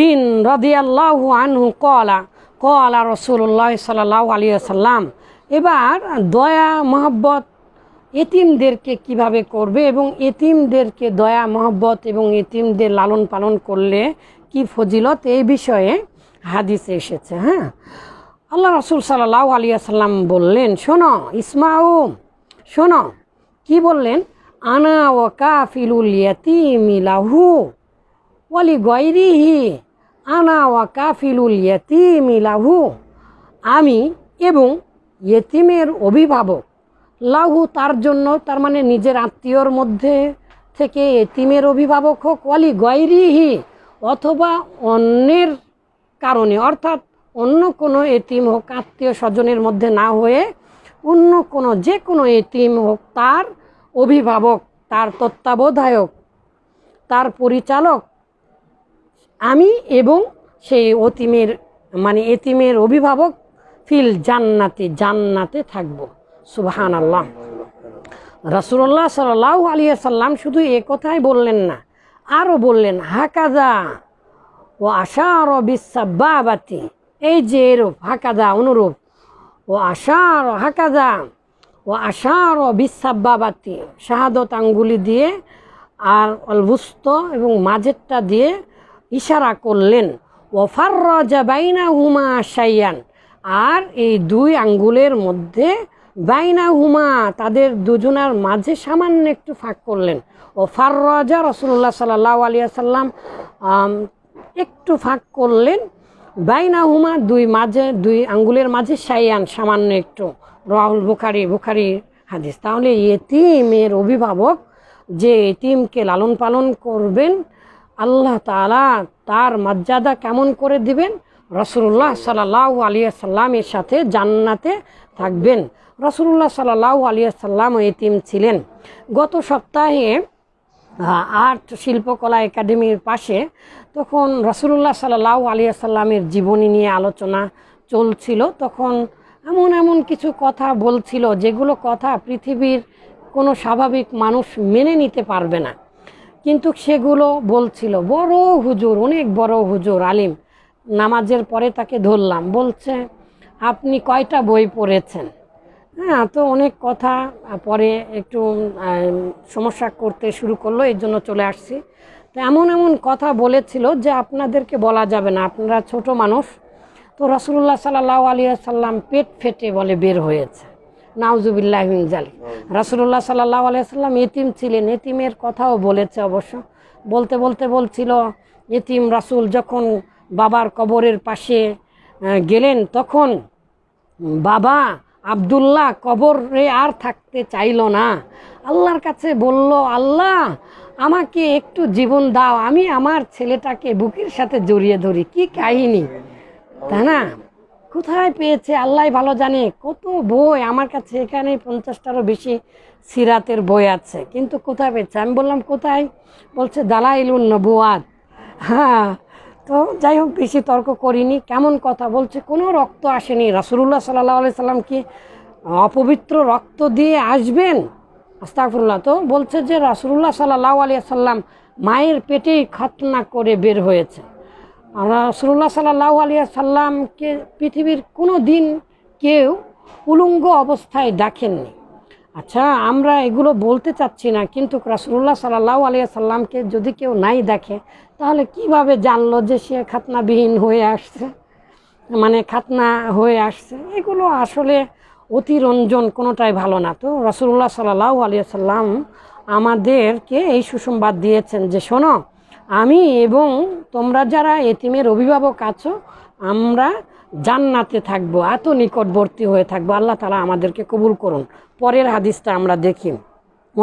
দিন রদিয়াল্লাহু আনহু কলা কলা রসুল্লাহ সাল্লাহ আলী সাল্লাম এবার দয়া, মহব্বত এতিমদেরকে কীভাবে করবে এবং এতিমদেরকে দয়া, মহব্বত এবং এতিমদের লালন পালন করলে কি ফজিলত? এই বিষয়ে হাদিসে এসেছে হ্যাঁ? আল্লাহ রসুল সাল্লাহ আলিয়া সাল্লাম বললেন, শোনো ইসমাউ শোনো। কি বললেন? আনা ও কাফিলুল ইয়াতিমি লাহু ওয়ালি গৈরিহি আনা ওয়া কাফিলুল ইয়তিমি লাহু। আমি এবং ইয়েতিমের অভিভাবক। লাহু তার জন্য, তার মানে নিজের আত্মীয়র মধ্যে থেকে এতিমের অভিভাবক হোক, ওয়ালি গৈরিহি অথবা অন্যের কারণে, অর্থাৎ অন্য কোনো এতিম হোক, আত্মীয় স্বজনের মধ্যে না হয়ে অন্য কোনো, যে কোনো এতিম হোক, তার অভিভাবক, তার তত্ত্বাবধায়ক, তার পরিচালক আমি এবং সেই অতিমের মানে এতিমের অভিভাবক ফিল জান্নাতে জান্নাতে থাকব। সুবাহান আল্লাহ রসুল্লাহ সাল্লাহ আলিয়া সাল্লাম শুধু এ কথাই বললেন না, আরও বললেন হাকাজা ও আশার বিশ্বাবাতি এই যে এরূপ হাকাজা অনুরূপ। ও আশার হাকাজা ও আশার বিশ্বাবাতি শাহাদত আঙ্গুলি দিয়ে আর অলবুস্ত এবং মাঝেরটা দিয়ে ইশারা করলেন ওফার রাজা বাইনা হুমা সাইয়ান আর এই দুই আঙ্গুলের মধ্যে বাইনা হুমা তাদের দুজনার মাঝে সামান্য একটু ফাঁক করলেন। ও ফার রাজা রসুল্লাহ সাল্লাহ আলিয়া সাল্লাম একটু ফাঁক করলেন। বাইনা হুমা দুই মাঝে, দুই আঙ্গুলের মাঝে সাইয়ান সামান্য একটু। রাহুল বুখারি বুখারি হাদিস। তাহলে এতিমের অভিভাবক যে এতিমকে লালন পালন করবেন আল্লাহ তালা তার মর্যাদা কেমন করে দিবেন? রসুল্লাহ সাল্লাহ আলিয়া সাল্লামের সাথে জান্নাতে থাকবেন। রসুল্লাহ সাল্লাহ আলিয়া সাল্লাম এতিম ছিলেন। গত সপ্তাহে আর্ট শিল্পকলা একাডেমির পাশে তখন রসুল্লাহ সাল্লাহ আলিয়া সাল্লামের জীবনী নিয়ে আলোচনা চলছিল। তখন এমন এমন কিছু কথা বলছিল যেগুলো কথা পৃথিবীর কোনো স্বাভাবিক মানুষ মেনে নিতে পারবে না। কিন্তু সেগুলো বলছিল, বড় হুজুর, অনেক বড় হুজুর, আলিম। নামাজের পরে তাকে ধরলাম। বলছে, আপনি কয়টা বই পড়েছেন? হ্যাঁ তো অনেক কথা পরে একটু সমস্যা করতে শুরু করল, এর জন্য চলে আসছি। তো এমন এমন কথা বলেছিল যে আপনাদেরকে বলা যাবে না। আপনারা ছোট মানুষ। তো রসুল্লাহ সাল্লাহ আলিয়া সাল্লাম পেট ফেটে বলে বের হয়েছে। নাউজুবিল্লাহ জালি রাসুল্লাহ সাল্লাহ আলাইসাল্লাম এতিম ছিলেন এতিমের কথাও বলেছে অবশ্য। বলতে বলতে বলছিল এতিম রাসুল যখন বাবার কবরের পাশে গেলেন তখন বাবা আবদুল্লাহ কবরে আর থাকতে চাইল না। আল্লাহর কাছে বলল আল্লাহ আমাকে একটু জীবন দাও আমি আমার ছেলেটাকে বুকের সাথে জড়িয়ে ধরি। কি কাহিনী? তাই না? কোথায় পেয়েছে? আল্লাহ ভালো জানে। কত বই? আমার কাছে এখানে পঞ্চাশটারও বেশি সিরাতের বই আছে। কিন্তু কোথায় পেয়েছে? আমি বললাম, কোথায়? বলছে, দালাইলুন নবুয়াদ হ্যাঁ তো যাই হোক, বেশি তর্ক করিনি। কেমন কথা? বলছে, কোনো রক্ত আসেনি। রসুল্লাহ সাল্লাহ আলি সাল্লাম কি অপবিত্র রক্ত দিয়ে আসবেন? আস্তাফুল্লাহ তো বলছে যে রসুল্লাহ সাল্লাহ আলিয়া সাল্লাম মায়ের পেটেই খতনা করে বের হয়েছে। রসুল্লাহ সাল্লাহ আলিয়া সাল্লামকে পৃথিবীর কোনো দিন কেউ উলঙ্গ অবস্থায় দেখেননি। আচ্ছা আমরা এগুলো বলতে চাচ্ছি না, কিন্তু রাসুল্লাহ সাল্লাহ আলিয়া সাল্লামকে যদি কেউ নাই দেখে, তাহলে কীভাবে জানলো যে সে খাতনাবিহীন হয়ে আসছে? মানে খাতনা হয়ে আসছে, এগুলো আসলে অতিরঞ্জন কোনোটাই ভালো না। তো রসুল্লাহ সাল্লাহ আলিয়া সাল্লাম আমাদেরকে এই সুসংবাদ দিয়েছেন যে, শোনো আমি এবং তোমরা যারা এতিমের অভিভাবক আছো, আমরা জান্নাতে থাকব, এত নিকটবর্তী হয়ে থাকব। আল্লাহ তালা আমাদেরকে কবুল করুন। পরের হাদিসটা আমরা দেখি।